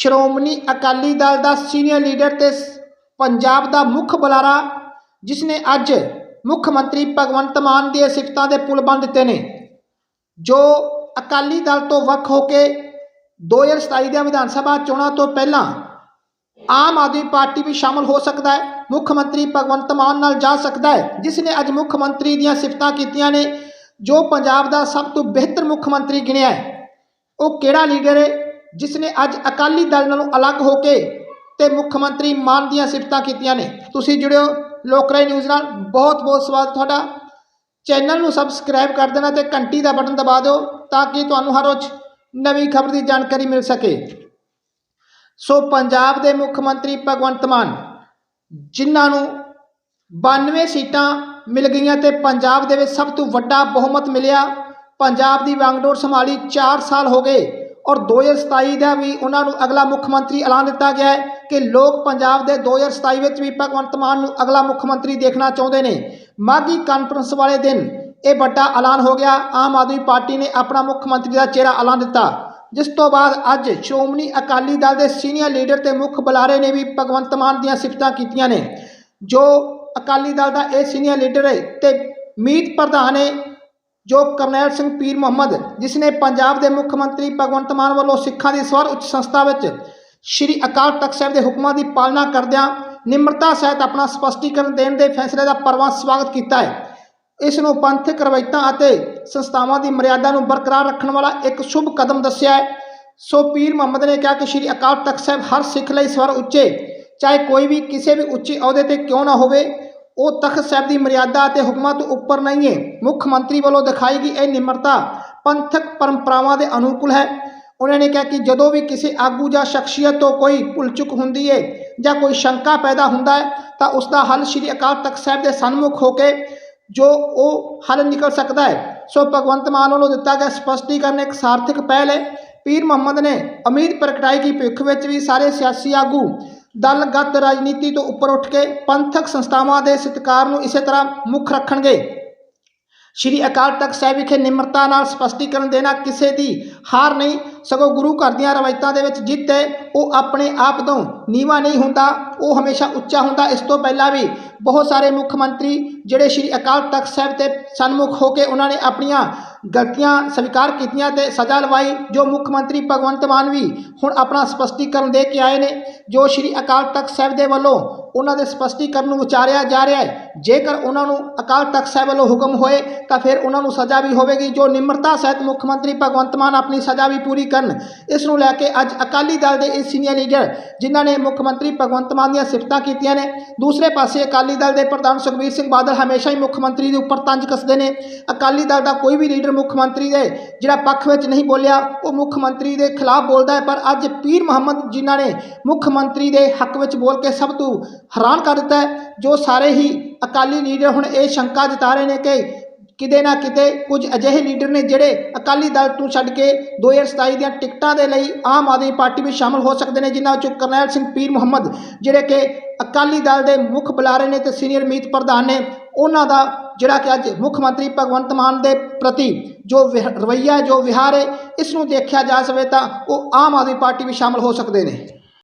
ਸ਼੍ਰੋਮਣੀ ਅਕਾਲੀ ਦਲ ਦਾ senior leader ਤੇ ਸ- ਪੰਜਾਬ ਦਾ ਮੁੱਖ ਬੁਲਾਰਾ ਜਿਸ ਨੇ ਅੱਜ ਮੁੱਖ ਮੰਤਰੀ ਭਗਵੰਤ ਮਾਨ ਦੀਆਂ ਸਿਫਤਾਂ ਦੇ ਪੁਲ ਬੰਨ ਦਿੱਤੇ ਨੇ, ਜੋ ਅਕਾਲੀ ਦਲ ਤੋਂ ਵੱਖ ਹੋ ਕੇ 2027 ਦੀਆਂ ਵਿਧਾਨ ਸਭਾ ਚੋਣਾਂ ਤੋਂ ਪਹਿਲਾਂ ਆਮ ਆਦਮੀ ਪਾਰਟੀ ਵੀ ਸ਼ਾਮਲ ਹੋ ਸਕਦਾ ਹੈ, ਮੁੱਖ ਮੰਤਰੀ ਭਗਵੰਤ ਮਾਨ ਨਾਲ ਜਾ ਸਕਦਾ ਹੈ ਜਿਸ ਨੇ ਅੱਜ ਮੁੱਖ ਮੰਤਰੀ ਦੀਆਂ ਸਿਫਤਾਂ ਕੀਤੀਆਂ ਨੇ, ਜੋ ਪੰਜਾਬ ਦਾ ਸਭ ਤੋਂ ਬਿਹਤਰ ਮੁੱਖ ਮੰਤਰੀ ਗਿਣਿਆ ਹੈ। ਉਹ ਕਿਹੜਾ ਲੀਡਰ ਹੈ? ਜਿਸ ਨੇ ਅੱਜ ਅਕਾਲੀ ਦਲ ਨਾਲੋਂ ਅਲੱਗ ਹੋ ਕੇ ਤੇ ਮੁੱਖ ਮੰਤਰੀ ਮਾਨ ਦੀਆਂ ਸਿਫਤਾਂ ਕੀਤੀਆਂ ਨੇ। ਤੁਸੀਂ ਜੁੜਿਓ ਲੋਕਰਾਈ ਨਿਊਜ਼ ਨਾਲ। ਬਹੁਤ ਬਹੁਤ ਸਵਾਗਤ ਤੁਹਾਡਾ। ਚੈਨਲ ਨੂੰ ਸਬਸਕ੍ਰਾਈਬ ਕਰ ਦੇਣਾ ਤੇ ਘੰਟੀ ਦਾ ਬਟਨ ਦਬਾ ਦਿਓ ਤਾਂ ਕਿ ਤੁਹਾਨੂੰ ਹਰ ਰੋਜ਼ ਨਵੀਂ ਖਬਰ ਦੀ ਜਾਣਕਾਰੀ ਮਿਲ ਸਕੇ। ਸੋ ਪੰਜਾਬ ਦੇ ਮੁੱਖ ਮੰਤਰੀ ਭਗਵੰਤ ਮਾਨ, ਜਿਨ੍ਹਾਂ ਨੂੰ 92 ਸੀਟਾਂ ਮਿਲ ਗਈਆਂ ਤੇ ਪੰਜਾਬ ਦੇ ਵਿੱਚ ਸਭ ਤੋਂ ਵੱਡਾ ਬਹੁਮਤ ਮਿਲਿਆ। ਪੰਜਾਬ ਦੀ ਵਾਂਗਡੋਰ ਸੰਭਾਲੀ 4 ਸਾਲ ਹੋ ਗਏ। ਔਰ 2027 ਦਾ ਵੀ ਉਹਨਾਂ ਨੂੰ ਅਗਲਾ ਮੁੱਖ ਮੰਤਰੀ ਐਲਾਨ ਦਿੱਤਾ ਗਿਆ ਹੈ ਕਿ ਲੋਕ ਪੰਜਾਬ ਦੇ 2027 ਵਿੱਚ ਵੀ ਭਗਵੰਤ ਮਾਨ ਨੂੰ ਅਗਲਾ ਮੁੱਖ ਮੰਤਰੀ ਦੇਖਣਾ ਚਾਹੁੰਦੇ ਨੇ। ਮਾਗੀ ਕਾਨਫਰੰਸ ਵਾਲੇ ਦਿਨ ਇਹ ਵੱਡਾ ਐਲਾਨ ਹੋ ਗਿਆ। ਆਮ ਆਦਮੀ ਪਾਰਟੀ ਨੇ ਆਪਣਾ ਮੁੱਖ ਮੰਤਰੀ ਦਾ ਚਿਹਰਾ ਐਲਾਨ ਦਿੱਤਾ। ਜਿਸ ਤੋਂ ਬਾਅਦ ਅੱਜ ਸ਼੍ਰੋਮਣੀ ਅਕਾਲੀ ਦਲ ਦੇ ਸੀਨੀਅਰ ਲੀਡਰ ਤੇ ਮੁੱਖ ਬੁਲਾਰੇ ਨੇ ਵੀ ਭਗਵੰਤ ਮਾਨ ਦੀਆਂ ਸਿਫਤਾਂ ਕੀਤੀਆਂ ਨੇ। ਜੋ ਅਕਾਲੀ ਦਲ ਦਾ ਇਹ ਸੀਨੀਅਰ ਲੀਡਰ ਹੈ ਤੇ ਮੀਤ ਪ੍ਰਧਾਨ ਹੈ ਜੋ ਕਰਨੈਲ ਸਿੰਘ ਪੀਰ ਮੁਹੰਮਦ ਜਿਸ ਨੇ ਪੰਜਾਬ ਦੇ ਮੁੱਖ ਮੰਤਰੀ ਭਗਵੰਤ ਮਾਨ ਵੱਲੋਂ ਸਿੱਖਾਂ ਦੀ ਸਵਰ ਉੱਚ ਸੰਸਥਾ ਵਿੱਚ ਸ਼੍ਰੀ ਅਕਾਲ ਤਖਤ ਸਾਹਿਬ ਦੇ ਹੁਕਮਾਂ ਦੀ ਪਾਲਣਾ ਕਰਦਿਆਂ ਨਿਮਰਤਾ ਸਹਿਤ ਆਪਣਾ ਸਪਸ਼ਟੀਕਰਨ ਦੇਣ ਦੇ ਫੈਸਲੇ ਦਾ ਪਰਵਾਹ ਸਵਾਗਤ ਕੀਤਾ ਹੈ। ਇਸ ਨੂੰ ਪੰਥਕ ਰਵਾਇਤਾਂ ਅਤੇ ਸੰਸਥਾਵਾਂ ਦੀ ਮਰਿਆਦਾ ਨੂੰ ਬਰਕਰਾਰ ਰੱਖਣ ਵਾਲਾ ਇੱਕ ਸ਼ੁਭ ਕਦਮ ਦੱਸਿਆ ਹੈ। ਸੋ ਪੀਰ ਮੁਹੰਮਦ ਨੇ ਕਿਹਾ ਕਿ ਸ਼੍ਰੀ ਅਕਾਲ ਤਖਤ ਸਾਹਿਬ ਹਰ ਸਿੱਖ ਲਈ ਸਵਰ ਉੱਚੇ, ਚਾਹੇ ਕੋਈ ਵੀ ਕਿਸੇ ਵੀ ਉੱਚੇ ਅਹੁਦੇ ਤੇ ਕਿਉਂ ਨਾ ਹੋਵੇ। ਉਹ ਤਖਤ ਸਾਹਿਬ ਦੀ ਮਰਿਆਦਾ ਅਤੇ ਹੁਕਮਾਂ ਤੋਂ ਉੱਪਰ ਨਹੀਂ ਹੈ। ਮੁੱਖ ਮੰਤਰੀ ਵੱਲੋਂ ਦਿਖਾਈ ਗਈ ਇਹ ਨਿਮਰਤਾ ਪੰਥਕ ਪਰੰਪਰਾਵਾਂ ਦੇ ਅਨੁਕੂਲ ਹੈ। ਉਹਨਾਂ ਨੇ ਕਿਹਾ ਕਿ ਜਦੋਂ ਵੀ ਕਿਸੇ ਆਗੂ ਜਾਂ ਸ਼ਖਸੀਅਤ ਤੋਂ ਕੋਈ ਭੁੱਲ ਚੁੱਕ ਹੁੰਦੀ ਹੈ ਜਾਂ ਕੋਈ ਸ਼ੰਕਾ ਪੈਦਾ ਹੁੰਦਾ ਹੈ, ਤਾਂ ਉਸ ਦਾ ਹੱਲ ਸ਼੍ਰੀ ਅਕਾਲ ਤਖਤ ਸਾਹਿਬ ਦੇ ਸਨਮੁਖ ਹੋ ਕੇ ਜੋ ਉਹ ਹੱਲ ਨਿਕਲ ਸਕਦਾ ਹੈ। ਸੋ ਭਗਵੰਤ ਮਾਨ ਵੱਲੋਂ ਦਿੱਤਾ ਗਿਆ ਸਪਸ਼ਟੀਕਰਨ ਇੱਕ ਸਾਰਥਕ ਪਹਿਲ ਹੈ। ਪੀਰ ਮੁਹੰਮਦ ਨੇ ਉਮੀਦ ਪ੍ਰਗਟਾਈ ਕਿ ਭਵਿੱਖ ਵਿੱਚ ਵੀ ਸਾਰੇ ਸਿਆਸੀ ਆਗੂ ਦਲਗਤ ਰਾਜਨੀਤੀ ਤੋਂ ਉੱਪਰ ਉੱਠ ਕੇ ਪੰਥਕ ਸੰਸਥਾਵਾਂ ਦੇ ਸਤਿਕਾਰ ਨੂੰ ਇਸੇ ਤਰ੍ਹਾਂ ਮੁੱਖ ਰੱਖਣਗੇ। ਸ਼੍ਰੀ ਅਕਾਲ ਤਖਤ ਸਾਹਿਬ ਵਿਖੇ ਨਿਮਰਤਾ ਨਾਲ ਸਪਸ਼ਟੀਕਰਨ ਦੇਣਾ ਕਿਸੇ ਦੀ ਹਾਰ ਨਹੀਂ, ਸਗੋਂ ਗੁਰੂ ਘਰ ਦੀਆਂ ਰਵਾਇਤਾਂ ਦੇ ਵਿੱਚ ਜਿੱਤ ਹੈ, ਉਹ ਆਪਣੇ ਆਪ ਤੋਂ ਨੀਵਾ ਨਹੀਂ ਹੁੰਦਾ, ਉਹ ਹਮੇਸ਼ਾ ਉੱਚਾ ਹੁੰਦਾ। ਇਸ ਤੋਂ ਪਹਿਲਾਂ ਵੀ ਬਹੁਤ ਸਾਰੇ ਮੁੱਖ ਮੰਤਰੀ ਜਿਹੜੇ ਸ਼੍ਰੀ ਅਕਾਲ ਤਖਤ ਸਾਹਿਬ ਤੇ ਸਨਮੁਖ ਹੋ ਕੇ ਉਹਨਾਂ ਨੇ ਆਪਣੀਆਂ ਗਲਤੀਆਂ ਸਵੀਕਾਰ ਕੀਤੀਆਂ ਤੇ ਸਜ਼ਾ ਲਵਾਈ, ਜੋ ਮੁੱਖ ਮੰਤਰੀ ਭਗਵੰਤ ਮਾਨ ਵੀ ਹੁਣ ਆਪਣਾ ਸਪਸ਼ਟੀਕਰਨ ਦੇ ਕੇ ਆਏ ਨੇ, ਜੋ ਸ਼੍ਰੀ ਅਕਾਲ ਤਖਤ ਸਾਹਿਬ ਦੇ ਵੱਲੋਂ ਉਹਨਾਂ ਦੇ ਸਪਸ਼ਟੀਕਰਨ ਨੂੰ ਵਿਚਾਰਿਆ ਜਾ ਰਿਹਾ ਹੈ ਜੇਕਰ ਉਹਨਾਂ ਨੂੰ ਅਕਾਲ ਤਖਤ ਸਾਹਿਬ ਵੱਲੋਂ ਹੁਕਮ ਹੋਏ, ਤਾਂ ਫਿਰ ਉਹਨਾਂ ਨੂੰ ਸਜ਼ਾ ਵੀ ਹੋਵੇਗੀ, ਜੋ ਨਿਮਰਤਾ ਸਹਿਤ ਮੁੱਖ ਮੰਤਰੀ ਭਗਵੰਤ ਮਾਨ ਆਪਣੀ ਸਜ਼ਾ ਵੀ ਪੂਰੀ ਕਰਨ। ਇਸ ਨੂੰ ਲੈ ਕੇ ਅੱਜ ਅਕਾਲੀ ਦਲ ਦੇ ਇਹ ਸੀਨੀਅਰ ਲੀਡਰ, ਜਿਨ੍ਹਾਂ ਨੇ ਮੁੱਖ ਮੰਤਰੀ ਭਗਵੰਤ ਮਾਨ ਦੀਆਂ ਸਿਫਤਾਂ ਕੀਤੀਆਂ ਨੇ, ਦੂਸਰੇ ਪਾਸੇ ਅਕਾਲੀ ਦਲ ਦੇ ਪ੍ਰਧਾਨ ਸੁਖਬੀਰ ਸਿੰਘ ਬਾਦਲ ਹਮੇਸ਼ਾ ਹੀ ਮੁੱਖ ਮੰਤਰੀ ਦੇ ਉੱਪਰ ਤੰਜ ਕੱਸਦੇ ਨੇ। ਅਕਾਲੀ ਦਲ ਦਾ ਕੋਈ ਵੀ ਲੀਡਰ ਮੁੱਖ ਮੰਤਰੀ ਦੇ, ਜਿਹੜਾ ਪੱਖ ਵਿੱਚ ਨਹੀਂ ਬੋਲਿਆ, ਉਹ ਮੁੱਖ ਮੰਤਰੀ ਦੇ ਖਿਲਾਫ ਬੋਲਦਾ ਹੈ। ਪਰ ਅੱਜ ਪੀਰ ਮੁਹੰਮਦ, ਜਿਨ੍ਹਾਂ ਨੇ ਮੁੱਖ ਮੰਤਰੀ ਦੇ ਹੱਕ ਵਿੱਚ ਬੋਲ ਕੇ ਸਭ ਤੋਂ ਹੈਰਾਨ ਕਰ ਦਿੱਤਾ ਜੋ ਸਾਰੇ ਹੀ ਅਕਾਲੀ ਲੀਡਰ ਹੁਣ ਇਹ ਸ਼ੰਕਾ ਜਤਾ ਰਹੇ ਨੇ ਕਿ ਕਿਤੇ ਨਾ ਕਿਤੇ ਕੁਝ ਅਜਿਹੇ ਲੀਡਰ ਨੇ ਜਿਹੜੇ ਅਕਾਲੀ ਦਲ ਤੋਂ ਛੱਡ ਕੇ 2027 ਦੀਆਂ ਟਿਕਟਾਂ ਦੇ ਲਈ ਆਮ ਆਦਮੀ ਪਾਰਟੀ ਵਿੱਚ ਸ਼ਾਮਲ ਹੋ ਸਕਦੇ ਨੇ, ਜਿਨ੍ਹਾਂ ਵਿੱਚੋਂ ਕਰਨੈਲ ਸਿੰਘ ਪੀਰ ਮੁਹੰਮਦ, ਜਿਹੜੇ ਕਿ ਅਕਾਲੀ ਦਲ ਦੇ ਮੁੱਖ ਬੁਲਾਰੇ ਨੇ ਤੇ ਸੀਨੀਅਰ ਮੀਤ ਪ੍ਰਧਾਨ ਨੇ, ਉਹਨਾਂ ਦਾ ਜਿਹੜਾ ਕਿ ਅੱਜ ਮੁੱਖ ਮੰਤਰੀ ਭਗਵੰਤ ਮਾਨ ਦੇ ਪ੍ਰਤੀ ਜੋ ਵਿਹ- ਰਵੱਈਆ, ਜੋ ਵਿਹਾਰ ਹੈ, ਇਸ ਨੂੰ ਦੇਖਿਆ ਜਾ ਸਕੇ ਤਾਂ ਉਹ ਆਮ ਆਦਮੀ ਪਾਰਟੀ ਵਿੱਚ ਸ਼ਾਮਲ ਹੋ ਸਕਦੇ ਨੇ।